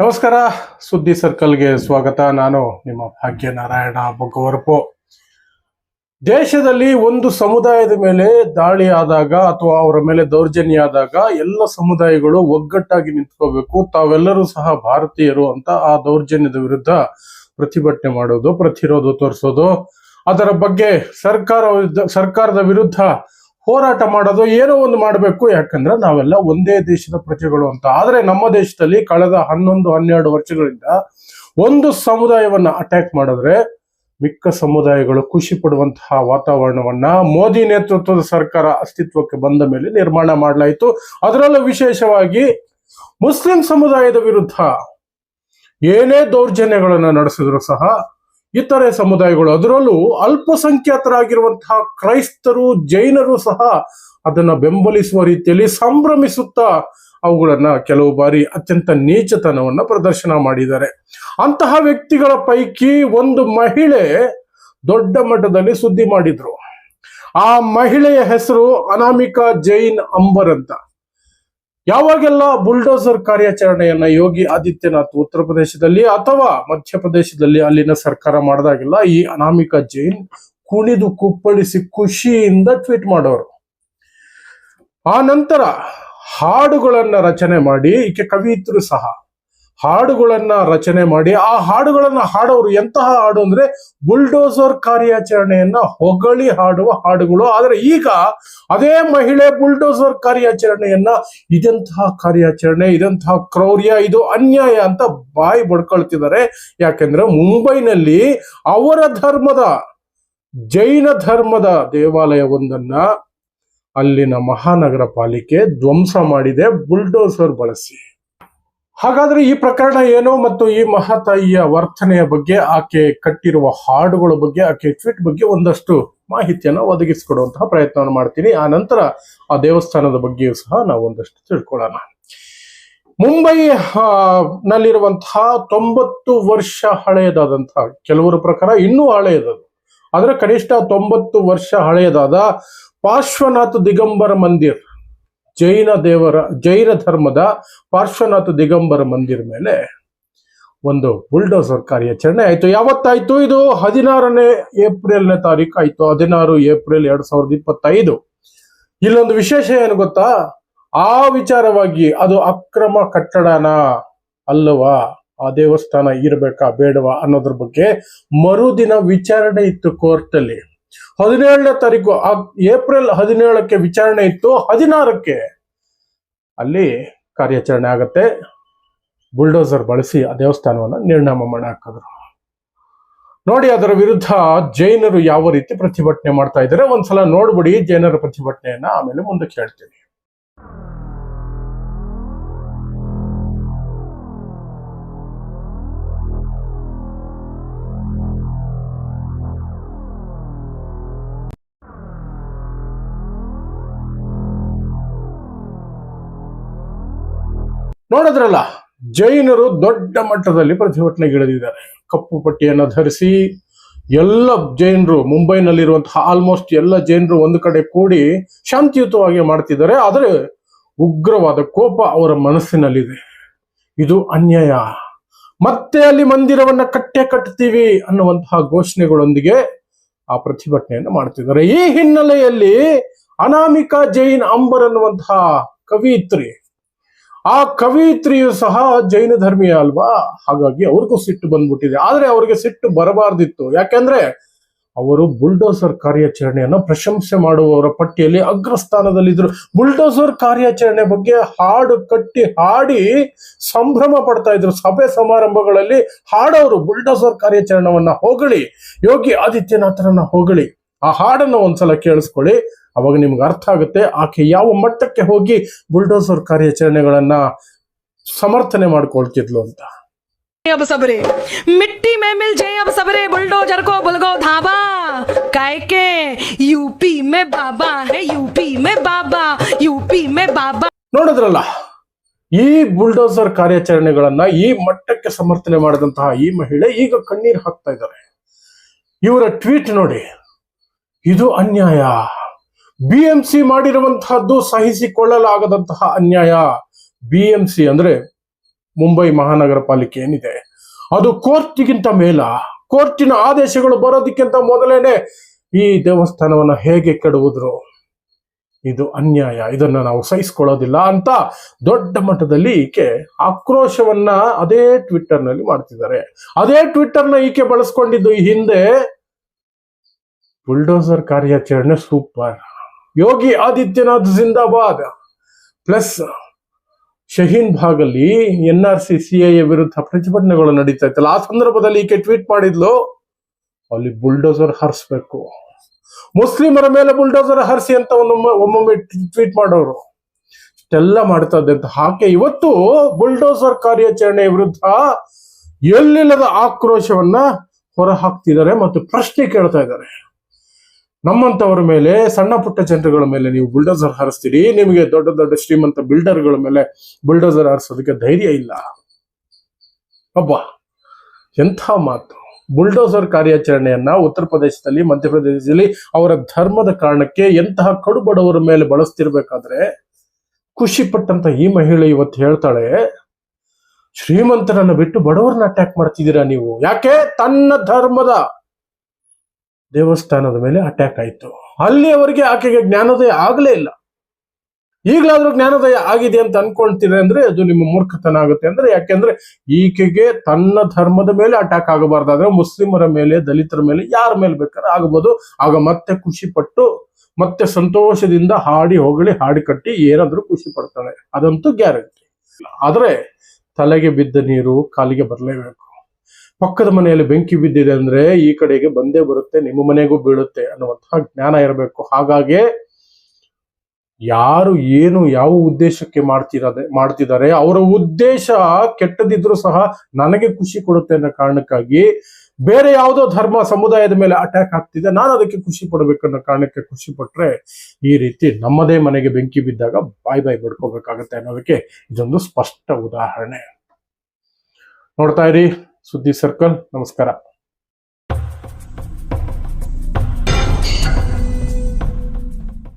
ನಮಸ್ಕಾರ, ಸುದ್ದಿ ಸರ್ಕಲ್ಗೆ ಸ್ವಾಗತ. ನಾನು ನಿಮ್ಮ ಭಾಗ್ಯನಾರಾಯಣ ಬೊಗ್ಗವರಪು ದೇಶದಲ್ಲಿ ಒಂದು ಸಮುದಾಯದ ಮೇಲೆ ದಾಳಿ ಆದಾಗ ಅಥವಾ ಅವರ ಮೇಲೆ ದೌರ್ಜನ್ಯ ಆದಾಗ ಎಲ್ಲ ಸಮುದಾಯಗಳು ಒಗ್ಗಟ್ಟಾಗಿ ನಿಂತ್ಕೋಬೇಕು. ತಾವೆಲ್ಲರೂ ಸಹ ಭಾರತೀಯರು ಅಂತ ಆ ದೌರ್ಜನ್ಯದ ವಿರುದ್ಧ ಪ್ರತಿಭಟನೆ ಮಾಡೋದು, ಪ್ರತಿರೋಧ ತೋರಿಸೋದು. ಅದರ ಬಗ್ಗೆ ಸರ್ಕಾರ ಸರ್ಕಾರದ ವಿರುದ್ಧ ಹೋರಾಟ ಮಾಡೋದು ಏನೋ ಒಂದು ಮಾಡಬೇಕು. ಯಾಕಂದ್ರೆ ನಾವೆಲ್ಲ ಒಂದೇ ದೇಶದ ಪ್ರಜೆಗಳು ಅಂತ. ಆದ್ರೆ ನಮ್ಮ ದೇಶದಲ್ಲಿ ಕಳೆದ ಹನ್ನೊಂದು, ಹನ್ನೆರಡು ವರ್ಷಗಳಿಂದ ಒಂದು ಸಮುದಾಯವನ್ನ ಅಟ್ಯಾಕ್ ಮಾಡಿದ್ರೆ ಮಿಕ್ಕ ಸಮುದಾಯಗಳು ಖುಷಿ ಪಡುವಂತಹ ವಾತಾವರಣವನ್ನ ಮೋದಿ ನೇತೃತ್ವದ ಸರ್ಕಾರ ಅಸ್ತಿತ್ವಕ್ಕೆ ಬಂದ ಮೇಲೆ ನಿರ್ಮಾಣ ಮಾಡಲಾಯಿತು. ಅದರಲ್ಲೂ ವಿಶೇಷವಾಗಿ ಮುಸ್ಲಿಂ ಸಮುದಾಯದ ವಿರುದ್ಧ ಏನೇ ದೌರ್ಜನ್ಯಗಳನ್ನು ನಡೆಸಿದ್ರು ಸಹ ಇತರೆ ಸಮುದಾಯಗಳು, ಅದರಲ್ಲೂ ಅಲ್ಪಸಂಖ್ಯಾತರಾಗಿರುವಂತಹ ಕ್ರೈಸ್ತರು, ಜೈನರು ಸಹ ಅದನ್ನ ಬೆಂಬಲಿಸುವ ರೀತಿಯಲ್ಲಿ ಸಂಭ್ರಮಿಸುತ್ತಾ ಅವುಗಳನ್ನ ಕೆಲವು ಬಾರಿ ಅತ್ಯಂತ ನೀಚತನವನ್ನ ಪ್ರದರ್ಶನ ಮಾಡಿದ್ದಾರೆ. ಅಂತಹ ವ್ಯಕ್ತಿಗಳ ಪೈಕಿ ಒಂದು ಮಹಿಳೆ ದೊಡ್ಡ ಮಟ್ಟದಲ್ಲಿ ಸುದ್ದಿ ಮಾಡಿದ್ರು. ಆ ಮಹಿಳೆಯ ಹೆಸರು ಅನಾಮಿಕಾ ಜೈನ್ ಅಂಬರ್ ಅಂತ. ಯಾವಾಗೆಲ್ಲ ಬುಲ್ಡೋಸರ್ ಕಾರ್ಯಾಚರಣೆಯನ್ನ ಯೋಗಿ ಆದಿತ್ಯನಾಥ್ ಉತ್ತರ ಪ್ರದೇಶದಲ್ಲಿ ಅಥವಾ ಮಧ್ಯಪ್ರದೇಶದಲ್ಲಿ ಅಲ್ಲಿನ ಸರ್ಕಾರ ಮಾಡಿದಾಗೆಲ್ಲ ಈ ಅನಾಮಿಕಾ ಜೈನ್ ಕುಣಿದು ಕುಪ್ಪಳಿಸಿ ಖುಷಿಯಿಂದ ಟ್ವೀಟ್ ಮಾಡೋರು. ಆ ನಂತರ ಹಾಡುಗಳನ್ನ ರಚನೆ ಮಾಡಿ, ಈಕೆ ಕವಿಯಿತರು ಸಹ. ಹಾಡುಗಳನ್ನ ರಚನೆ ಮಾಡಿ, ಆ ಹಾಡುಗಳನ್ನ ಹಾಡೋರು ಎಂತಹ ಹಾಡು ಅಂದ್ರೆ ಬುಲ್ಡೋಸರ್ ಕಾರ್ಯಾಚರಣೆಯನ್ನ ಹೊಗಳಿ ಹಾಡುವ ಹಾಡುಗಳು. ಆದ್ರೆ ಈಗ ಅದೇ ಮಹಿಳೆ ಬುಲ್ಡೋಸರ್ ಕಾರ್ಯಾಚರಣೆಯನ್ನ ಇದಂತಹ ಕಾರ್ಯಾಚರಣೆ, ಇದಂತಹ ಕ್ರೌರ್ಯ, ಇದು ಅನ್ಯಾಯ ಅಂತ ಬಾಯಿ ಬಡ್ಕೊಳ್ತಿದ್ದಾರೆ. ಯಾಕೆಂದ್ರೆ ಮುಂಬೈನಲ್ಲಿ ಅವರ ಧರ್ಮದ, ಜೈನ ಧರ್ಮದ ದೇವಾಲಯವೊಂದನ್ನ ಅಲ್ಲಿನ ಮಹಾನಗರ ಪಾಲಿಕೆ ಧ್ವಂಸ ಮಾಡಿದೆ, ಬುಲ್ಡೋಸರ್ ಬಳಸಿ. ಹಾಗಾದ್ರೆ ಈ ಪ್ರಕರಣ ಏನು ಮತ್ತು ಈ ಮಹಾತಾಯಿಯ ವರ್ತನೆಯ ಬಗ್ಗೆ, ಆಕೆ ಕಟ್ಟಿರುವ ಹಾಡುಗಳ ಬಗ್ಗೆ, ಆಕೆ ಟ್ವೀಟ್ ಬಗ್ಗೆ ಒಂದಷ್ಟು ಮಾಹಿತಿಯನ್ನು ಒದಗಿಸಿಕೊಡುವಂತಹ ಪ್ರಯತ್ನವನ್ನು ಮಾಡ್ತೀನಿ. ಆ ನಂತರ ಆ ದೇವಸ್ಥಾನದ ಬಗ್ಗೆಯೂ ಸಹ ನಾವು ಒಂದಷ್ಟು ತಿಳ್ಕೊಳ್ಳೋಣ. ಮುಂಬೈ ನಲ್ಲಿರುವಂತಹ ತೊಂಬತ್ತು ವರ್ಷ ಹಳೆಯದಾದಂತಹ ಕೆಲವರ ಪ್ರಕಾರ ಇನ್ನೂ ಹಳೆಯದದು. ಆದ್ರೆ ಕನಿಷ್ಠ ತೊಂಬತ್ತು ವರ್ಷ ಹಳೆಯದಾದ ಪಾರ್ಶ್ವನಾಥ ದಿಗಂಬರ ಮಂದಿರ್ ಜೈನ ದೇವರ, ಜೈನ ಧರ್ಮದ ಪಾರ್ಶ್ವನಾಥ ದಿಗಂಬರ ಮಂದಿರ ಮೇಲೆ ಒಂದು ಬುಲ್ಡೋಸರ್ ಕಾರ್ಯಾಚರಣೆ ಆಯ್ತು. ಯಾವತ್ತಾಯ್ತು? ಇದು ಹದಿನಾರನೇ ಏಪ್ರಿಲ್ನೇ ತಾರೀಕು ಆಯ್ತು. ಹದಿನಾರು ಏಪ್ರಿಲ್ ಎರಡು ಸಾವಿರದ ಇಪ್ಪತ್ತೈದು. ಇಲ್ಲೊಂದು ವಿಶೇಷ ಏನು ಗೊತ್ತಾ? ಆ ವಿಚಾರವಾಗಿ ಅದು ಅಕ್ರಮ ಕಟ್ಟಡನ ಅಲ್ಲವಾ? ಆ ದೇವಸ್ಥಾನ ಇರಬೇಕಾ ಬೇಡವಾ ಅನ್ನೋದ್ರ ಬಗ್ಗೆ ಮರುದಿನ ವಿಚಾರಣೆ ಇತ್ತು ಕೋರ್ಟ್ ಅಲ್ಲಿ ಹದಿನೇಳನೇ ತಾರೀಕು ಏಪ್ರಿಲ್ ಹದಿನೇಳಕ್ಕೆ ವಿಚಾರಣೆ ಇತ್ತು. ಹದಿನಾರಕ್ಕೆ ಅಲ್ಲಿ ಕಾರ್ಯಾಚರಣೆ ಆಗತ್ತೆ. ಬುಲ್ಡೋಸರ್ ಬಳಸಿ ಆ ದೇವಸ್ಥಾನವನ್ನ ನಿರ್ನಾಮ ಮಾಡಿ ಹಾಕಿದ್ರು. ನೋಡಿ, ಅದರ ವಿರುದ್ಧ ಜೈನರು ಯಾವ ರೀತಿ ಪ್ರತಿಭಟನೆ ಮಾಡ್ತಾ ಇದ್ದಾರೆ. ಒಂದ್ಸಲ ನೋಡ್ಬಿಡಿ ಜೈನರ ಪ್ರತಿಭಟನೆಯನ್ನ ಆಮೇಲೆ ಮುಂದಕ್ಕೆ ಹೇಳ್ತೀನಿ. ನೋಡಿದ್ರಲ್ಲ, ಜೈನರು ದೊಡ್ಡ ಮಟ್ಟದಲ್ಲಿ ಪ್ರತಿಭಟನೆಗಿಳಿದಿದ್ದಾರೆ. ಕಪ್ಪು ಪಟ್ಟಿಯನ್ನು ಧರಿಸಿ ಎಲ್ಲ ಜೈನರು, ಮುಂಬೈನಲ್ಲಿರುವಂತಹ ಆಲ್ಮೋಸ್ಟ್ ಎಲ್ಲ ಜೈನರು ಒಂದು ಕಡೆ ಕೂಡಿ ಶಾಂತಿಯುತವಾಗಿ ಮಾಡ್ತಿದ್ದಾರೆ. ಆದರೆ ಉಗ್ರವಾದ ಕೋಪ ಅವರ ಮನಸ್ಸಿನಲ್ಲಿದೆ. ಇದು ಅನ್ಯಾಯ. ಮತ್ತೆ ಅಲ್ಲಿ ಮಂದಿರವನ್ನ ಕಟ್ಟೆ ಕಟ್ತೀವಿ ಅನ್ನುವಂತಹ ಘೋಷಣೆಗಳೊಂದಿಗೆ ಆ ಪ್ರತಿಭಟನೆಯನ್ನು ಮಾಡ್ತಿದ್ದಾರೆ. ಈ ಹಿನ್ನೆಲೆಯಲ್ಲಿ ಅನಾಮಿಕಾ ಜೈನ್ ಅಂಬರ್ ಅನ್ನುವಂತಹ ಕವಿಯಿತ್ರಿ ಆ ಕವಿತ್ರಿಯು ಸಹ ಜೈನ ಧರ್ಮೀಯ ಅಲ್ವಾ? ಹಾಗಾಗಿ ಅವ್ರಿಗೂ ಸಿಟ್ಟು ಬಂದ್ಬಿಟ್ಟಿದೆ. ಆದ್ರೆ ಅವರಿಗೆ ಸಿಟ್ಟು ಬರಬಾರ್ದಿತ್ತು. ಯಾಕೆಂದ್ರೆ ಅವರು ಬುಲ್ಡೋಸರ್ ಕಾರ್ಯಾಚರಣೆಯನ್ನ ಪ್ರಶಂಸೆ ಮಾಡುವವರ ಪಟ್ಟಿಯಲ್ಲಿ ಅಗ್ರಸ್ಥಾನದಲ್ಲಿದ್ದರು ಬುಲ್ಡೋಸರ್ ಕಾರ್ಯಾಚರಣೆ ಬಗ್ಗೆ ಹಾಡು ಕಟ್ಟಿ ಹಾಡಿ ಸಂಭ್ರಮ ಪಡ್ತಾ ಇದ್ರು. ಸಭೆ ಸಮಾರಂಭಗಳಲ್ಲಿ ಹಾಡೋರು ಬುಲ್ಡೋಸರ್ ಕಾರ್ಯಾಚರಣೆಯನ್ನ ಹೊಗಳಿ ಯೋಗಿ ಆದಿತ್ಯನಾಥರನ್ನ ಹೊಗಳಿ ಆ ಹಾಡನ್ನ ಒಂದ್ಸಲ ಕೇಳಿಸ್ಕೊಳ್ಳಿ ಅವಾಗ ನಿಮ್ಗೆ ಅರ್ಥ ಆಗುತ್ತೆ ಆಕೆ ಯಾವ ಮಟ್ಟಕ್ಕೆ ಹೋಗಿ ಬುಲ್ಡೋಸರ್ ಕಾರ್ಯಾಚರಣೆಗಳನ್ನ ಸಮರ್ಥನೆ ಮಾಡ್ಕೊಳ್ತಿದ್ಲು ಅಂತ अब सबरे मिट्टी में मिल जाए अब सबरे बुलडोजर को बुलगो धाबा काय के यूपी में बाबा है यूपी में बाबा यूपी में बाबा ನೋಡಿದ್ರಲ್ಲ ಈ ಬುಲ್ಡೋಸರ್ ಕಾರ್ಯಾಚರಣೆಗಳನ್ನ ಈ ಮಟ್ಟಕ್ಕೆ ಸಮರ್ಥನೆ ಮಾಡಿದಂತಹ ಈ ಮಹಿಳೆ ಈಗ ಕಣ್ಣೀರು ಹಾಕ್ತಾ ಇದ್ದಾರೆ ಇವರ ಟ್ವೀಟ್ ನೋಡಿ ಇದು ಅನ್ಯಾಯ. ಬಿ ಎಂ ಸಿ ಮಾಡಿರುವಂತಹದ್ದು ಸಹಿಸಿಕೊಳ್ಳಲಾಗದಂತಹ ಅನ್ಯಾಯ. ಬಿ ಎಂ ಸಿ ಅಂದ್ರೆ ಮುಂಬೈ ಮಹಾನಗರ ಪಾಲಿಕೆ ಏನಿದೆ? ಅದು ಕೋರ್ಟ್ಗಿಂತ ಮೇಲ, ಕೋರ್ಟಿನ ಆದೇಶಗಳು ಬರೋದಕ್ಕಿಂತ ಮೊದಲೇನೆ ಈ ದೇವಸ್ಥಾನವನ್ನು ಹೇಗೆ ಕೆಡುವುದ್ರು? ಇದು ಅನ್ಯಾಯ. ಇದನ್ನ ನಾವು ಸಹಿಸ್ಕೊಳ್ಳೋದಿಲ್ಲ ಅಂತ ದೊಡ್ಡ ಮಟ್ಟದಲ್ಲಿ ಈಕೆ ಆಕ್ರೋಶವನ್ನ ಅದೇ ಟ್ವಿಟ್ಟರ್ನಲ್ಲಿ ಮಾಡ್ತಿದ್ದಾರೆ. ಅದೇ ಟ್ವಿಟ್ಟರ್ನ ಈಕೆ ಬಳಸ್ಕೊಂಡಿದ್ದು ಈ ಹಿಂದೆ ಬುಲ್ಡೋಸರ್ ಕಾರ್ಯಾಚರಣೆ ಸೂಪರ್ ಯೋಗಿ ಆದಿತ್ಯನಾಥ್ ಜಿಂದಾಬಾದ್. Plus Shaheen ಭಾಗಲ್ಲಿ N R C C I ವಿರುದ್ಧ ಪ್ರತಿಭಟನೆಗಳು ನಡೀತಾ ಇತ್ತಲ್ಲ, ಆ ಸಂದರ್ಭದಲ್ಲಿ ಈಕೆ ಟ್ವೀಟ್ ಮಾಡಿದ್ಲು, ಅಲ್ಲಿ ಬುಲ್ಡೋಸರ್ ಹರಿಸ್ಬೇಕು. ಮುಸ್ಲಿಮರ ಮೇಲೆ ಬುಲ್ಡೋಸರ್ ಹರಿಸಿ ಅಂತ ಒಂದೊಮ್ಮೆ ಒಮ್ಮೊಮ್ಮೆ ಟ್ವೀಟ್ ಮಾಡೋರು. ಇಷ್ಟೆಲ್ಲ ಮಾಡ್ತಾ ಇದ್ದಂತ ಆಕೆ ಇವತ್ತು ಬುಲ್ಡೋಸರ್ ಕಾರ್ಯಾಚರಣೆ ವಿರುದ್ಧ ಎಲ್ಲಿಲ್ಲದ ಆಕ್ರೋಶವನ್ನ ಹೊರ ಹಾಕ್ತಿದ್ದಾರೆ ಮತ್ತು ಪ್ರಶ್ನೆ ಕೇಳ್ತಾ ಇದ್ದಾರೆ. ನಮ್ಮಂತವರ ಮೇಲೆ, ಸಣ್ಣ ಪುಟ್ಟ ಜನರುಗಳ ಮೇಲೆ ನೀವು ಬುಲ್ಡೋಸರ್ ಹರಿಸ್ತೀರಿ, ನಿಮಗೆ ದೊಡ್ಡ ದೊಡ್ಡ ಶ್ರೀಮಂತ ಬಿಲ್ಡರ್ಗಳ ಮೇಲೆ ಬುಲ್ಡೋಸರ್ ಹರಿಸೋದಕ್ಕೆ ಧೈರ್ಯ ಇಲ್ಲ. ಅಬ್ಬ, ಎಂಥ ಮಾತು. ಬುಲ್ಡೋಸರ್ ಕಾರ್ಯಾಚರಣೆಯನ್ನ ಉತ್ತರ ಪ್ರದೇಶದಲ್ಲಿ ಮಧ್ಯಪ್ರದೇಶದಲ್ಲಿ ಅವರ ಧರ್ಮದ ಕಾರಣಕ್ಕೆ ಎಂತಹ ಕಡು ಬಡವರ ಮೇಲೆ ಬಳಸ್ತಿರ್ಬೇಕಾದ್ರೆ, ಖುಷಿ ಪಟ್ಟಂತ ಈ ಮಹಿಳೆ ಇವತ್ತು ಹೇಳ್ತಾಳೆ, ಶ್ರೀಮಂತರನ್ನ ಬಿಟ್ಟು ಬಡವರನ್ನ ಅಟ್ಯಾಕ್ ಮಾಡ್ತಿದ್ದೀರಾ ನೀವು? ಯಾಕೆ? ತನ್ನ ಧರ್ಮದ ದೇವಸ್ಥಾನದ ಮೇಲೆ ಅಟ್ಯಾಕ್ ಆಯಿತು. ಅಲ್ಲಿ ಅವರಿಗೆ ಆಕೆಗೆ ಜ್ಞಾನೋದಯ ಆಗಲೇ ಇಲ್ಲ. ಈಗಲಾದ್ರೂ ಜ್ಞಾನೋದಯ ಆಗಿದೆ ಅಂತ ಅನ್ಕೊಳ್ತೀರಿ ಅಂದ್ರೆ ಅದು ನಿಮ್ಮ ಮೂರ್ಖತನ ಆಗುತ್ತೆ ಅಂದ್ರೆ ಯಾಕೆಂದ್ರೆ ಈಕೆಗೆ ತನ್ನ ಧರ್ಮದ ಮೇಲೆ ಅಟ್ಯಾಕ್ ಆಗಬಾರ್ದಾದ್ರೆ ಮುಸ್ಲಿಮರ ಮೇಲೆ, ದಲಿತರ ಮೇಲೆ ಯಾರ ಮೇಲೆ ಬೇಕಾದ್ರೆ ಆಗಬಹುದು. ಆಗ ಮತ್ತೆ ಖುಷಿ ಪಟ್ಟು, ಮತ್ತೆ ಸಂತೋಷದಿಂದ ಹಾಡಿ ಹೊಗಳಿ ಹಾಡಿ ಕಟ್ಟಿ ಏನಾದ್ರೂ ಖುಷಿ ಪಡ್ತಾಳೆ. ಅದಂತೂ ಗ್ಯಾರಂಟಿ ಆದ್ರೆ ತಲೆಗೆ ಬಿದ್ದ ನೀರು ಕಾಲಿಗೆ ಬರಲೇಬೇಕು. ಪಕ್ಕದ ಮನೆಯಲ್ಲಿ ಬೆಂಕಿ ಬಿದ್ದಿದೆ ಅಂದ್ರೆ ಈ ಕಡೆಗೆ ಬಂದೇ ಬರುತ್ತೆ, ನಿಮ್ಮ ಮನೆಗೂ ಬೀಳುತ್ತೆ ಅನ್ನುವಂತಹ ಜ್ಞಾನ ಇರಬೇಕು. ಹಾಗಾಗಿ ಯಾರು ಏನು ಯಾವ ಉದ್ದೇಶಕ್ಕೆ ಮಾಡ್ತಿರದೆ, ಮಾಡ್ತಿದ್ದಾರೆ, ಅವರ ಉದ್ದೇಶ ಕೆಟ್ಟದಿದ್ರು ಸಹ ನನಗೆ ಖುಷಿ ಕೊಡುತ್ತೆ ಅನ್ನೋ ಕಾರಣಕ್ಕಾಗಿ ಬೇರೆ ಯಾವುದೋ ಧರ್ಮ ಸಮುದಾಯದ ಮೇಲೆ ಅಟ್ಯಾಕ್ ಆಗ್ತಿದೆ, ನಾನು ಅದಕ್ಕೆ ಖುಷಿ ಪಡಬೇಕನ್ನೋ ಕಾರಣಕ್ಕೆ ಖುಷಿ ಪಟ್ರೆ ಈ ರೀತಿ ನಮ್ಮದೇ ಮನೆಗೆ ಬೆಂಕಿ ಬಿದ್ದಾಗ ಬಾಯ್ ಬಾಯ್ ಬಡ್ಕೋಬೇಕಾಗತ್ತೆ ಅನ್ನೋದಕ್ಕೆ ಇದೊಂದು ಸ್ಪಷ್ಟ ಉದಾಹರಣೆ. ನೋಡ್ತಾ ಇರಿ. ಸುದ್ದಿ ಸರ್ಕಲ್ ನಮಸ್ಕಾರ.